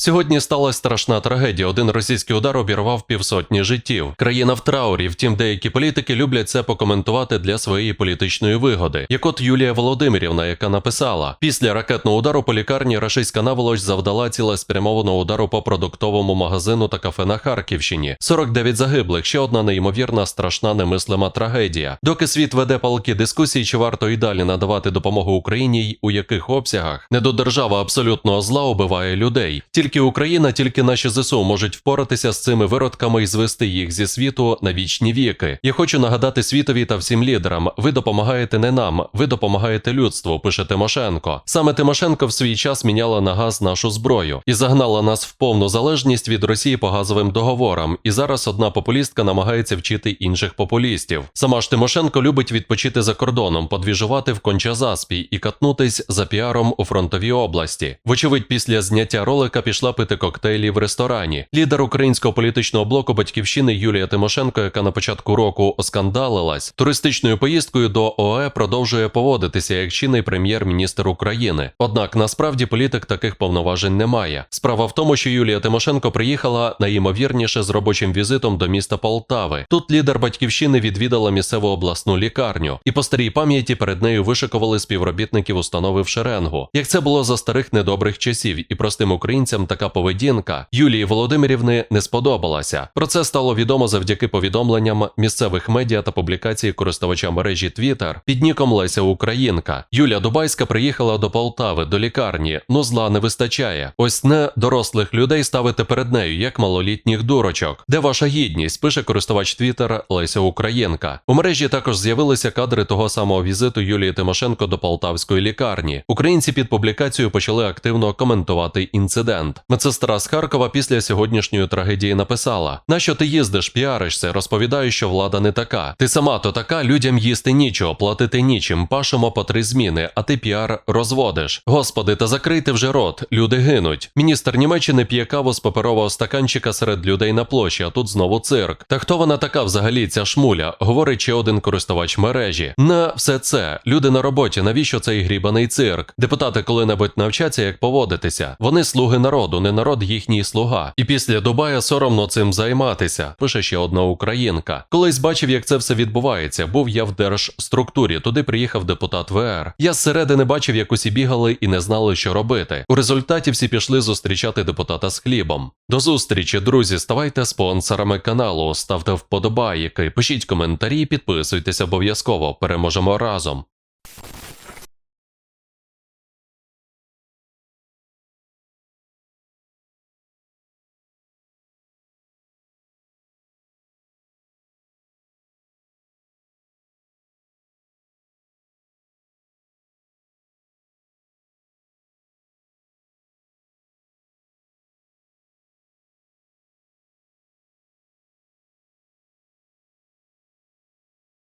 Сьогодні сталася страшна трагедія. Один російський удар обірвав півсотні життів. Країна в траурі. Втім, деякі політики люблять це покоментувати для своєї політичної вигоди. Як от Юлія Володимирівна, яка написала: після ракетного удару по лікарні рашистська наволоч завдала цілеспрямованого удару по продуктовому магазину та кафе на Харківщині. 49 загиблих. Ще одна неймовірна страшна немислима трагедія. Доки світ веде палки дискусії, чи варто і далі надавати допомогу Україні, й у яких обсягах недодержава абсолютного зла убиває людей. Тільки Україна, тільки наші ЗСУ можуть впоратися з цими виродками і звести їх зі світу на вічні віки. Я хочу нагадати світові та всім лідерам: ви допомагаєте не нам, ви допомагаєте людству. Пише Тимошенко. Саме Тимошенко в свій час міняла на газ нашу зброю і загнала нас в повну залежність від Росії по газовим договорам. І зараз одна популістка намагається вчити інших популістів. Сама ж Тимошенко любить відпочити за кордоном, подвіжувати в Кончазаспі і катнутись за піаром у фронтовій області. Вочевидь, після зняття ролика пішла пити коктейлі в ресторані. Лідер українського політичного блоку батьківщини Юлія Тимошенко, яка на початку року оскандалилась, туристичною поїздкою до ОЕ продовжує поводитися як чинний прем'єр-міністр України. Однак насправді політик таких повноважень не має. Справа в тому, що Юлія Тимошенко приїхала найімовірніше з робочим візитом до міста Полтави. Тут лідер батьківщини відвідала місцеву обласну лікарню, і по старій пам'яті перед нею вишикували співробітників установи в шеренгу. Як це було за старих недобрих часів, і простим українцям така поведінка Юлії Володимирівни не сподобалася. Про це стало відомо завдяки повідомленням місцевих медіа та публікації користувача мережі Twitter під ніком Леся Українка. Юля Дубайська приїхала до Полтави до лікарні. Ну зла не вистачає. Ось не дорослих людей ставити перед нею, як малолітніх дурочок. Де ваша гідність? Пише користувач Twitter Леся Українка. У мережі також з'явилися кадри того самого візиту Юлії Тимошенко до полтавської лікарні. Українці під публікацією почали активно коментувати інцидент. Медсестра з Харкова після сьогоднішньої трагедії написала: Нащо ти їздиш, піаришся, розповідаєш, що влада не така. Ти сама то така, людям їсти нічого, платити нічим, пашемо по три зміни, а ти піар розводиш. Господи, та закрийте вже рот, люди гинуть. Міністр Німеччини п'є каву з паперового стаканчика серед людей на площі, а тут знову цирк. Та хто вона така взагалі, ця шмуля? Говорить ще один користувач мережі. На все це люди на роботі. Навіщо цей грібаний цирк? Депутати коли-небудь навчаться, як поводитися. Вони слуги народу, не народ їхній слуга. І після Дубая соромно цим займатися. Пише ще одна українка. Колись бачив, як це все відбувається. Був я в держструктурі. Туди приїхав депутат ВР. Я зсередини бачив, як усі бігали і не знали, що робити. У результаті всі пішли зустрічати депутата з хлібом. До зустрічі, друзі. Ставайте спонсорами каналу, ставте вподобайки, пишіть коментарі, підписуйтесь обов'язково. Переможемо разом.